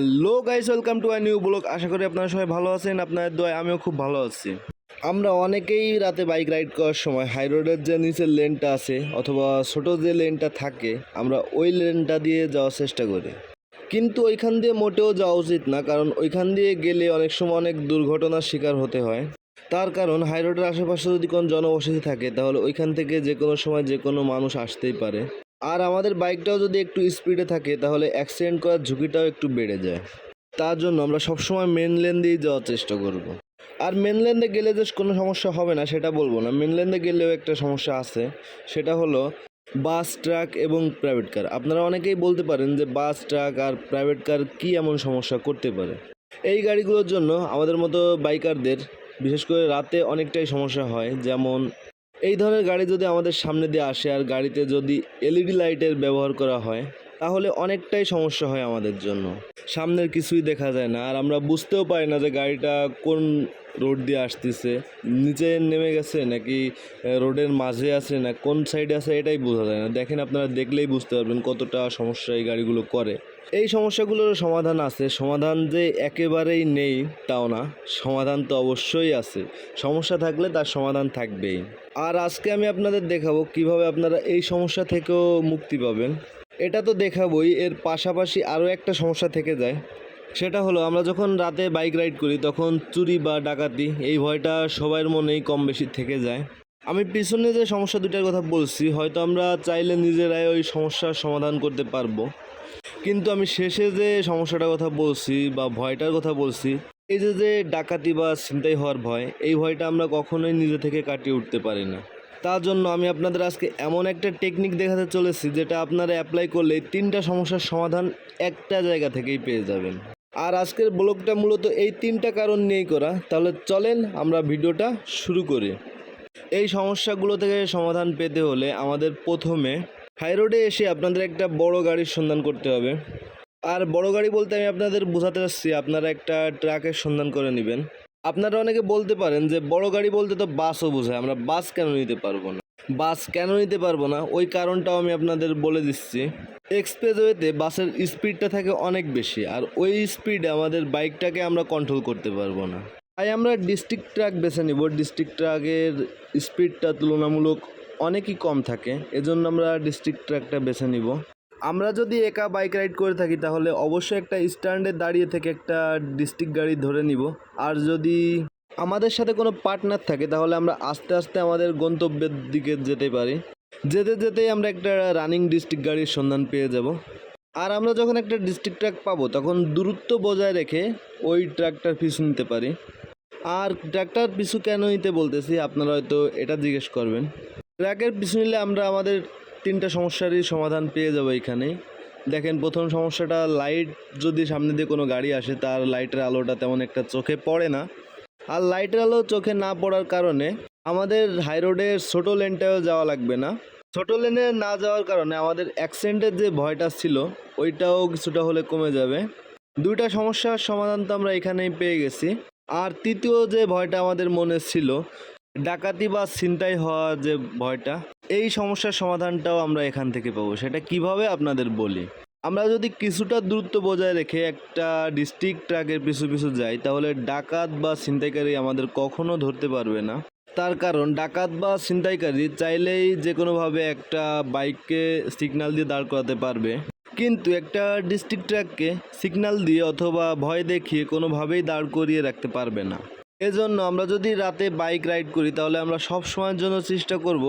Hello guys welcome to I new blog আশা করি আপনারা সবাই ভালো আছেন, আপনাদের দোয়ায় আমিও খুব ভালো আছি। আমরা অনেকেই রাতে বাইক রাইড করার সময় হাই রোডের যে নিচের লেনটা আছে, অথবা ছোট যে লেনটা থাকে, আমরা ওই লেনটা দিয়ে যাওয়ার চেষ্টা করি। কিন্তু ওইখান দিয়ে মোটেও যাওয়া উচিত না, কারণ ওইখান দিয়ে গেলে অনেক সময় অনেক দুর্ঘটনার শিকার হতে হয়। তার কারণ হাই রোডের আশেপাশে যদি কোনো জনবসতি থাকে, তাহলে ওইখান থেকে যে কোনো সময় যে কোনো মানুষ আসতেই পারে। আর আমাদের বাইকটাও যদি একটু স্পিডে থাকে, তাহলে অ্যাক্সিডেন্ট করার ঝুঁকিটাও একটু বেড়ে যায়। তার জন্য আমরা সবসময় মেন লেন দিয়েই যাওয়ার চেষ্টা করব। আর মেন লেনে গেলে যে কোনো সমস্যা হবে না, সেটা বলব না। মেন লেনে গেলেও একটা সমস্যা আছে, সেটা হলো বাস ট্রাক এবং প্রাইভেট কার আপনারা অনেকেই বলতে পারেন যে বাস ট্রাক আর প্রাইভেট কার কী এমন সমস্যা করতে পারে? এই গাড়িগুলোর জন্য আমাদের মতো বাইকারদের বিশেষ করে রাতে অনেকটাই সমস্যা হয়। যেমন এই ধরনের গাড়ি যদি আমাদের সামনে দিয়ে আসে আর গাড়িতে যদি এলইডি লাইটের ব্যবহার করা হয়, তাহলে অনেকটাই সমস্যা হয় আমাদের জন্য। সামনের কিছুই দেখা যায় না। আর আমরা বুঝতেও পারি না যে গাড়িটা কোন রোড দিয়ে আসতেছে। নিচে নেমে গেছে নাকি রোডের মাঝে আছে না, কোন সাইডে আছে এটাই বোঝা যায় না। দেখেন আপনারা দেখলেই বুঝতে পারবেন কতটা সমস্যা এই গাড়িগুলো করে। এই সমস্যাগুলোর সমাধান আছে। সমাধান যে একেবারেই নেই, তাও না। সমাধান তো অবশ্যই আছে। সমস্যা থাকলে তার সমাধান থাকবেই। আর আজকে আমি আপনাদের দেখাবো কীভাবে আপনারা এই সমস্যা থেকেও মুক্তি পাবেন। এটা তো দেখাবই, এর পাশাপাশি আরও একটা সমস্যা থেকে যায়। সেটা হলো, আমরা যখন রাতে বাইক রাইড করি, তখন চুরি বা ডাকাতি, এই ভয়টা সবার মনেই কম বেশি থেকে যায়। আমি পিছনে যে সমস্যা দুটার কথা বলছি, হয়তো আমরা চাইলে নিজেরাই ওই সমস্যার সমাধান করতে পারব। কিন্তু আমি শেষে যে সমস্যাটার কথা বলছি বা ভয়টার কথা বলছি, এই যে যে ডাকাতি বা ছিনতাই হওয়ার ভয়, এই ভয়টা আমরা কখনোই নিজে থেকে কাটিয়ে উঠতে পারি না। তার জন্য আমি আপনাদের আজকে এমন একটা টেকনিক দেখাতে চলেছি, যেটা আপনারা অ্যাপ্লাই করলে তিনটা সমস্যার সমাধান একটা জায়গা থেকেই পেয়ে যাবেন। আর আজকের ব্লগটা মূলত এই তিনটা কারণ নিয়েই করা। তাহলে চলেন আমরা ভিডিওটা শুরু করি। এই সমস্যাগুলো থেকে সমাধান পেতে হলে আমাদের প্রথমে রোডে এসে আপনাদের একটা বড় গাড়ির সন্ধান করতে হবে। আর বড় গাড়ি বলতে আমি আপনাদের বোঝাতে চাচ্ছি, আপনারা একটা ট্রাকের সন্ধান করে নেবেন। আপনারা অনেকে বলতে পারেন যে, বড় গাড়ি বলতে তো বাসও বোঝায়, আমরা বাস কেন নিতে পারব না? বাস কেন নিতে পারব না? ওই কারণটাও আমি আপনাদের বলে দিচ্ছি। এক্সপ্রেসওয়েতে বাসের স্পিডটা থাকে অনেক বেশি, আর ওই স্পিডে আমাদের বাইকটাকে আমরা কন্ট্রোল করতে পারব না। তাই আমরা ডিস্ট্রিক্ট ট্রাক বেছে নিব। ডিস্ট্রিক্ট ট্রাকের স্পিডটা তুলনামূলক অনেকই কম থাকে, এজন্য আমরা ডিস্ট্রিক্ট ট্র্যাকটা বেছে নিব। আমরা যদি একা বাইক রাইড করে থাকি, তাহলে অবশ্যই একটা স্ট্যান্ডে দাঁড়িয়ে থেকে একটা ডিস্ট্রিক্ট গাড়ি ধরে নিব। আর যদি আমাদের সাথে কোনো পার্টনার থাকে, তাহলে আমরা আস্তে আস্তে আমাদের গন্তব্যের দিকে যেতে পারি। যেতে যেতেই আমরা একটা রানিং ডিস্ট্রিক্ট গাড়ির সন্ধান পেয়ে যাব। আর আমরা যখন একটা ডিস্ট্রিক্ট ট্রাক পাবো, তখন দূরত্ব বজায় রেখে ওই ট্রাকটার পিছু নিতে পারি। আর ট্রাকটার পিছু কেন নিতে বলতেছি, আপনারা হয়তো এটা জিজ্ঞেস করবেন। ট্রাকের পিছু নিলে আমরা আমাদের তিনটা সমস্যারই সমাধান পেয়ে যাব এখানে। দেখেন, প্রথম সমস্যাটা লাইট যদি সামনে দিয়ে কোনো গাড়ি আসে, তার লাইটের আলোটা তেমন একটা চোখে পড়ে না। আর লাইটের আলো চোখে না পড়ার কারণে আমাদের হাই রোডের ছোটো লেনটাও যাওয়া লাগবে না। ছোটো লেনে না যাওয়ার কারণে আমাদের অ্যাক্সিডেন্টের যে ভয়টা ছিল, ওইটাও কিছুটা হলে কমে যাবে। দুইটা সমস্যার সমাধান তো আমরা এখানেই পেয়ে গেছি। আর তৃতীয় যে ভয়টা আমাদের মনে ছিল ডাকাতি বা ছিনতাই হওয়ার যে ভয়টা, এই সমস্যার সমাধানটাও আমরা এখান থেকে পাবো। সেটা কীভাবে আপনাদের বলি? আমরা যদি কিছুটা দূরত্ব বজায় রেখে একটা ডিস্ট্রিক্ট ট্রাকের পিছু পিছু যাই, তাহলে ডাকাত বা ছিনতাইকারী আমাদের কখনো ধরতে পারবে না। তার কারণ, ডাকাত বা ছিনতাইকারী চাইলেই যে কোনোভাবে একটা বাইককে সিগন্যাল দিয়ে দাঁড় করাতে পারবে। কিন্তু একটা ডিস্ট্রিক্ট ট্র্যাককে সিগন্যাল দিয়ে অথবা ভয় দেখিয়ে কোনোভাবেই দাঁড় করিয়ে রাখতে পারবে না। এজন্য আমরা যদি রাতে বাইক রাইড করি, তাহলে আমরা সব সময়ের জন্য চেষ্টা করব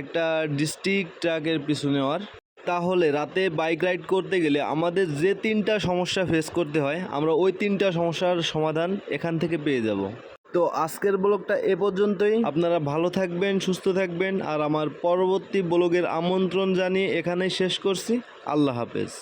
একটা ডিস্ট্রিক্ট ট্র্যাকের পিছু নেওয়ার। তাহলে রাতে বাইক রাইড করতে গেলে আমাদের যে তিনটা সমস্যা ফেস করতে হয়, আমরা ওই তিনটা সমস্যার সমাধান এখান থেকে পেয়ে যাব। তো আজকের ব্লগটা এ পর্যন্তই। আপনারা ভালো থাকবেন, সুস্থ থাকবেন, আর আমার পরবর্তী ব্লগের আমন্ত্রণ জানিয়ে এখানেই শেষ করছি। আল্লাহ হাফেজ।